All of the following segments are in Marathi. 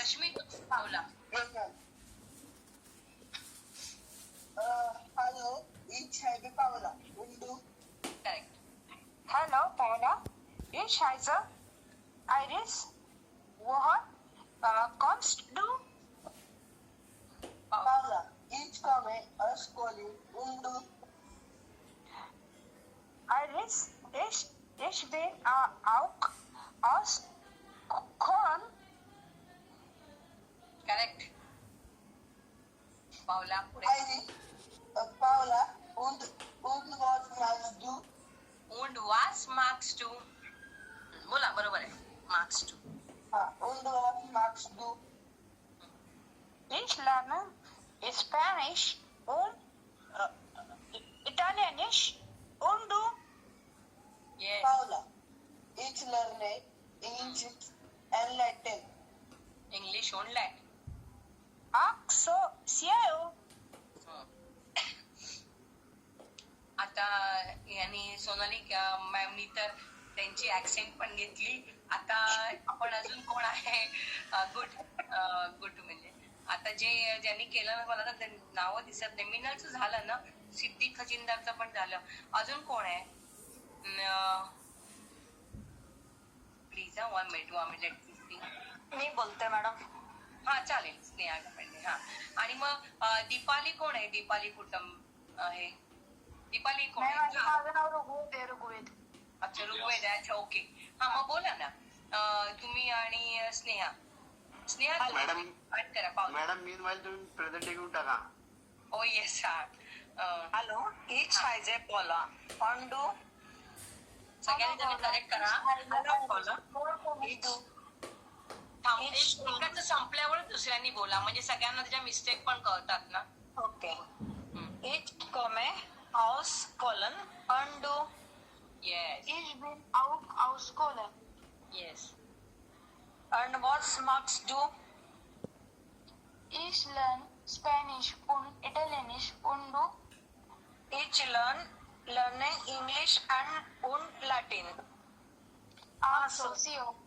रश्मी पावला Yes, ma'am. Uh, hello, ich heiße Paula. Und du? Correct Hello, Paula. Ich heiße Iris. Woher äh, kommst du? Paula, ich komme aus Polen. Und du? Iris, ich, ich bin äh, auch aus Korn. Correct Paula पुढे Iris, uh, Paula. Und, und was machst du? und was magst du बोला बरोबर आहे marks two Ah, und was machst du? Ich lerne Spanish und äh, Italienisch. Und du? ये Paula, ich lerne English and Latin. English on लॅट Cielo. आता यांनी सोनाली मॅमनी तर त्यांची ऍक्सेंट पण घेतली. आता आपण अजून कोण आहे? गुड गुड म्हणजे. आता जे ज्यांनी केलं ना मला तर नावं दिसत नाही. मिनलचं झालं ना सिद्धी खजिनदारचं पण झालं. अजून कोण आहे? Please one minute one minute मी बोलते मॅडम. चालेल स्नेहा पांडे हा. आणि मग दीपाली कोण आहे? दीपाली कुटुंब आहे दीपाली कोण आहे? माझं नाव रघुवेद आहे अच्छा ऋग्वेद आहे अच्छा ओके. हा मग बोला ना. तुम्ही आणि स्नेहा. स्नेहा मॅडम. करा पाऊल मॅडम मी तुम्ही प्रेझेंट घेऊन टाका. ओ येस हा. Hello heiße Paula. Und du? सगळ्यांनी तुम्ही करेक्ट करा. थांब, एक- एकाचं संपल्यावर दुसऱ्यांनी बोला म्हणजे सगळ्यांना त्याच्या मिस्टेक पण कळतात ना. हम्म. Ich komme aus Polen. Und du? Yes Ich bin auch aus Polen. Yes And what magst du? Ich lerne Spanish und Italienisch und du? Ich lerne, lerne English and und Latin. Ah, socio.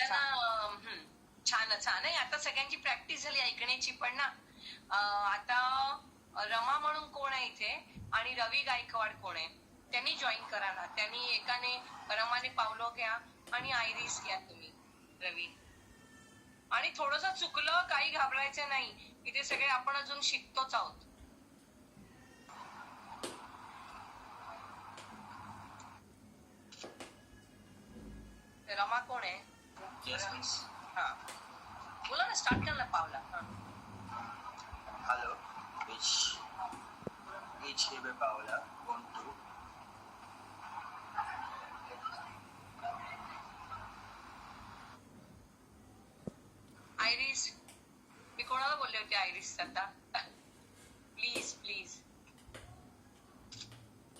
छान छान. आहे आता सगळ्यांची प्रॅक्टिस झाली ऐकण्याची पण ना आता रमा म्हणून कोण आहे इथे आणि रवी गायकवाड कोण आहे? त्यांनी जॉईन करा ना. त्यांनी एकाने रमाने पावलो घ्या आणि आयरिस घ्या तुम्ही रवी. आणि थोडस चुकलं काही घाबरायचं नाही. इथे सगळे आपण अजून शिकतोच आहोत. रमा कोण आहे? हा. बोला ना स्टार्ट कर ना पावला. हा. Hallo, ich, ich liebe Paula und du? Iris मी कोणाला बोलले होते आयरिस आता? प्लीज प्लीज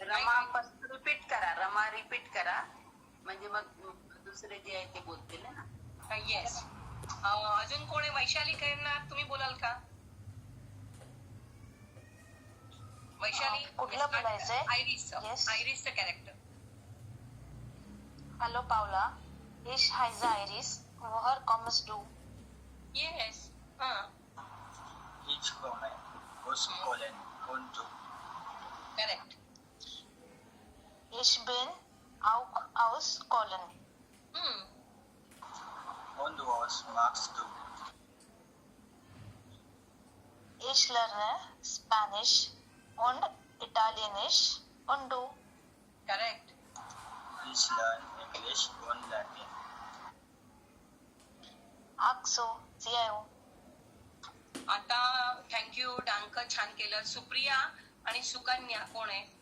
रमा रिपीट करा. रमा रिपीट करा. म्हणजे मग दुसरे जे आहे ते बोलतील ना येस अजून कोण आहे वैशाली करणार तुम्ही बोलाल का वैशाली कुठलं बोलायचंय? Iris Yes. आयरिसचं character Hallo Paula. Ich heiße Iris. Woher kommst du? Yes हा und du? Correct Ich bin auch aus Polen. Und was magst du? Ich lerne Spanish und Italienisch und du? Correct Ich lerne English und Latin. Ach so, ciao. आता थँक्यू डांक छान केलं सुप्रिया आणि सुकन्या कोण आहे